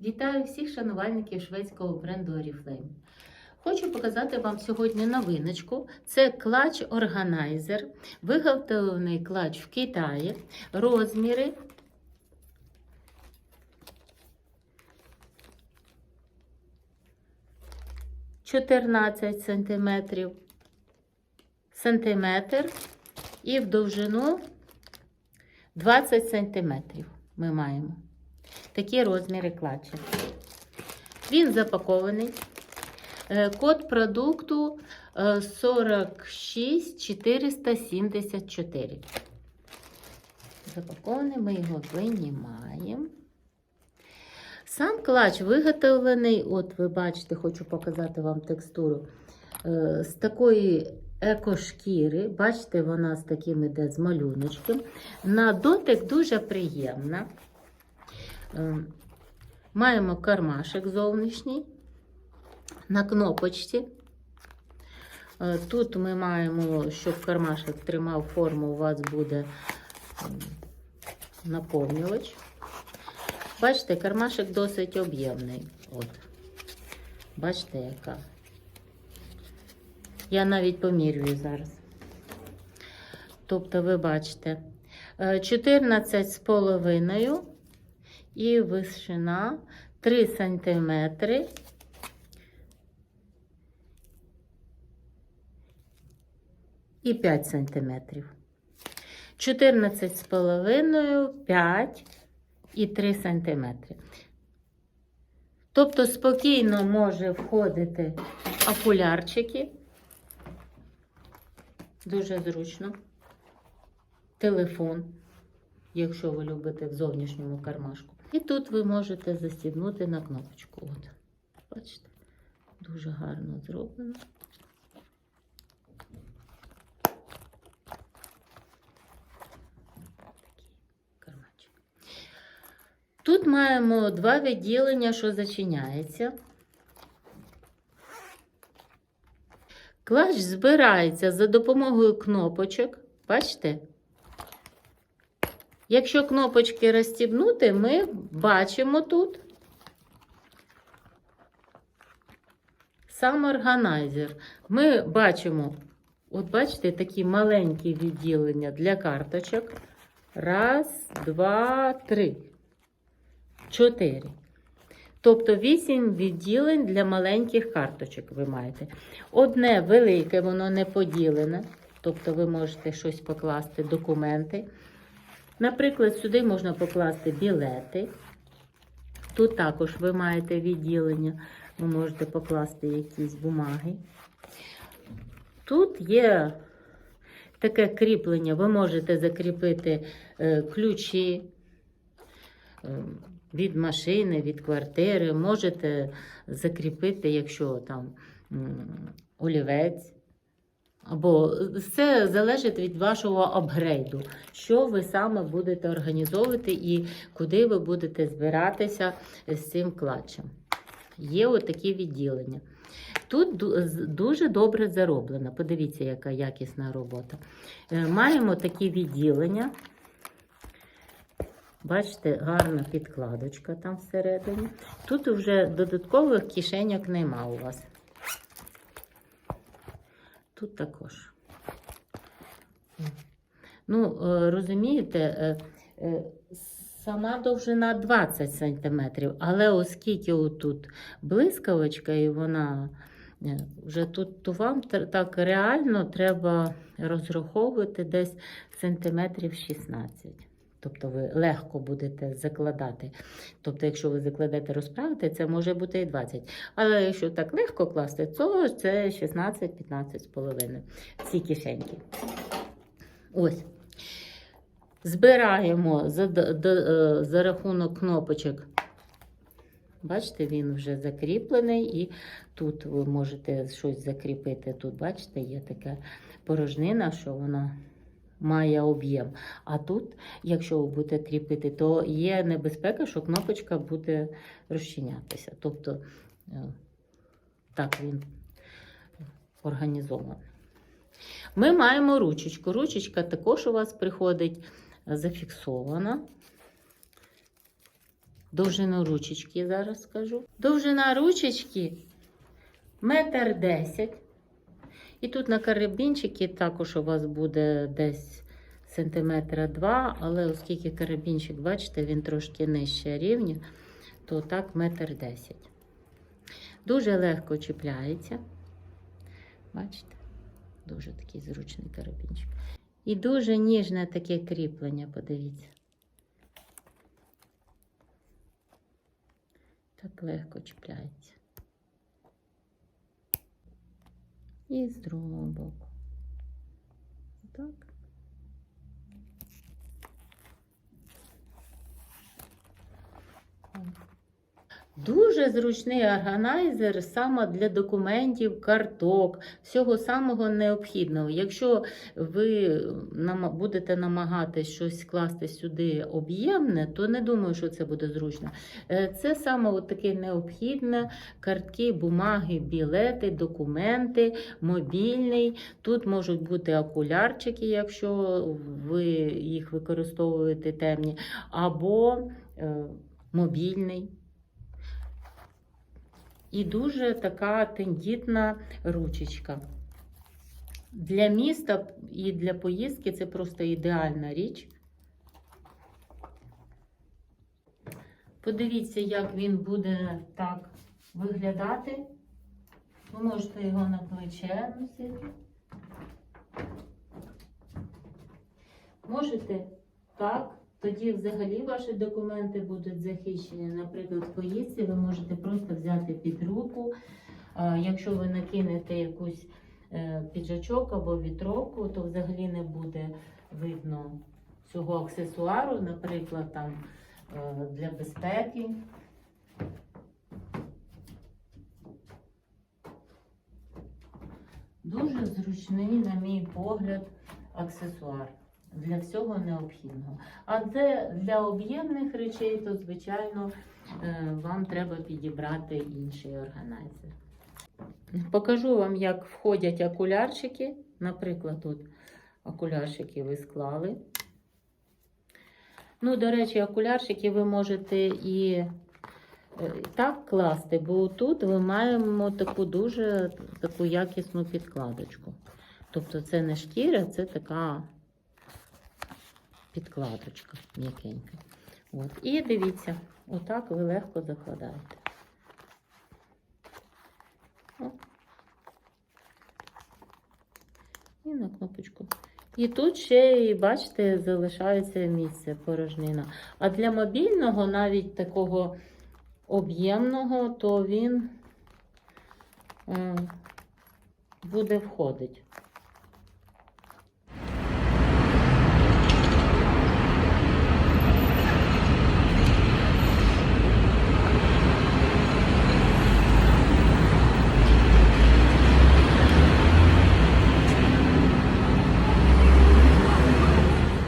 Вітаю всіх шанувальників шведського бренду Oriflame. Хочу показати вам сьогодні новиночку. Це клач органайзер, виготовлений клач в Китаї. Розміри чотирнадцять сантиметрів, сантиметр і в довжину 20 сантиметрів ми маємо. Такі розміри клатча. Він запакований. Е, Код продукту е, 46474. Запакований, ми його винімаємо. Сам клач виготовлений, от ви бачите, хочу показати вам текстуру, е, з такої екошкіри. Бачите, вона з таким іде з малюночком. На дотик дуже приємна. Е, Маємо кармашек зовнішній на кнопочці. Е, Тут ми маємо, щоб кармашек тримав форму, у вас буде наповнювач. Бачите, кармашек досить об'ємний. От. Бачите, яка. Я навіть помірюю зараз. Тобто, ви бачите, е, 14 з половиною і висшина 3 сантиметри. І 5 сантиметрів. 14 з половиною, 5 і 3 сантиметри. Тобто спокійно може входити окулярчики. Дуже зручно. Телефон, якщо ви любите в зовнішньому кармашку. І тут ви можете застібнути на кнопочку. От, бачите, дуже гарно зроблено. Тут маємо два відділення, що зачиняється. Клач збирається за допомогою кнопочок. Бачите? Якщо кнопочки розстібнути, ми бачимо тут сам органайзер. Ми бачимо, от бачите, такі маленькі відділення для карточок. Раз, два, три, чотири. Тобто 8 відділень для маленьких карточок ви маєте. Одне велике, воно не поділене. Тобто ви можете щось покласти, документи. Наприклад, сюди можна покласти білети. Тут також ви маєте відділення, ви можете покласти якісь бумаги. Тут є таке кріплення, ви можете закріпити е, ключі е, від машини, від квартири. Можете закріпити, якщо там олівець. Або все залежить від вашого апгрейду, що ви саме будете організовувати і куди ви будете збиратися з цим клатчем. Є отакі відділення. Тут дуже добре зароблено. Подивіться, яка якісна робота. Е, Маємо такі відділення. Бачите, гарна підкладочка там всередині. Тут вже додаткових кишеньок нема у вас. Тут також. Ну, е, розумієте, е, е, сама довжина 20 см, але оскільки отут блискавочка, і вона вже тут, то вам так реально треба розраховувати десь сантиметрів 16. Тобто ви легко будете закладати. Тобто, якщо ви закладете розправити, це може бути і 20. Але якщо так легко класти, то це 16-15 з половиною. Ці кишеньки. Ось. Збираємо за, д- е, за рахунок кнопочок. Бачите, він вже закріплений, і тут ви можете щось закріпити. Тут, бачите, є така порожнина, що вона має об'єм. А тут, якщо ви будете кріпити, то є небезпека, що кнопочка буде розчинятися. Тобто, е, так він організований. Ми маємо ручечку. Ручечка також у вас приходить зафіксована. Довжину ручечки зараз скажу. Довжина ручечки метр десять. І тут на карабінчики також у вас буде десь сантиметра два, але оскільки карабінчик, бачите, він трошки нижче рівня, то так метр десять. Дуже легко чіпляється. Бачите? Дуже такий зручний карабінчик. І дуже ніжне таке кріплення, подивіться. Так легко чіпляється. І з другого боку. Так. Дуже зручний органайзер саме для документів, карток, всього самого необхідного. Якщо ви будете намагатись щось скласти сюди об'ємне, то не думаю, що це буде зручно. Е, Це саме таке необхідне: картки, бумаги, білети, документи, мобільний. Тут можуть бути окулярчики, якщо ви їх використовуєте темні, або е, мобільний. І дуже така тендітна ручечка. Для міста і для поїздки це просто ідеальна річ. Подивіться, як він буде так виглядати. Ви можете його на плече носити. Можете так. Тоді взагалі ваші документи будуть захищені. Наприклад, в поїздці ви можете просто взяти під руку. Якщо ви накинете якусь е, піджачок або вітровку, то взагалі не буде видно цього аксесуару, наприклад, там е, для безпеки. Дуже зручний, на мій погляд, аксесуар для всього необхідного. А де для об'ємних речей, то, звичайно, е, вам треба підібрати інший органайзер. Покажу вам, як входять окулярчики. Наприклад, тут окулярчики ви склали. Ну, до речі, окулярчики ви можете і е, так класти, бо тут ми маємо таку дуже таку якісну підкладочку. Тобто це не шкіра, це така підкладочка м'якенька. От. І дивіться, отак ви легко закладаєте. О. І на кнопочку. І тут ще, бачите, залишається місце порожнина. А для мобільного, навіть такого об'ємного, то він е, буде входить.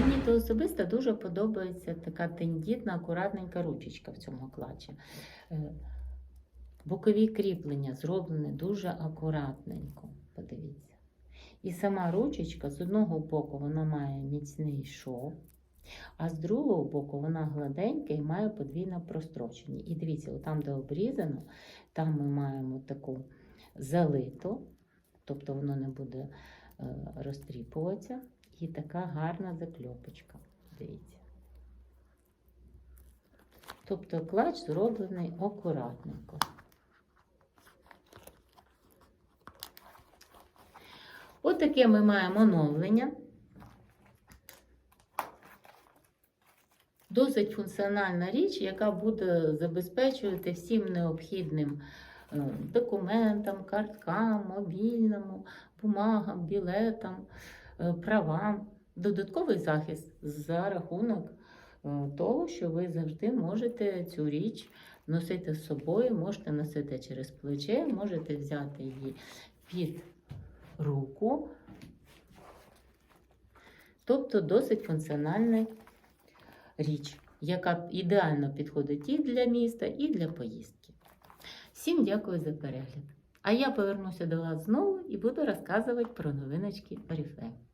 Мені то особисто дуже подобається така тендітна, акуратненька ручечка в цьому клатчі. Е, Бокові кріплення зроблені дуже акуратненько. Подивіться. І сама ручечка з одного боку вона має міцний шов, а з другого боку вона гладенька і має подвійне прострочення. І дивіться, там, де обрізано, там ми маємо таку залиту, тобто воно не буде е, розтріпуватися. І така гарна закльопочка. Дивіться. Тобто клач зроблений акуратненько. Отаке ми маємо оновлення. Досить функціональна річ, яка буде забезпечувати всім необхідним е, документам, карткам, мобільному, бумагам, білетам, е, правам. Додатковий захист за рахунок того, що ви завжди можете цю річ носити з собою, можете носити через плече, можете взяти її під руку. Тобто досить функціональна річ, яка ідеально підходить і для міста, і для поїздки. Всім дякую за перегляд. А я повернуся до вас знову і буду розказувати про новиночки Oriflame.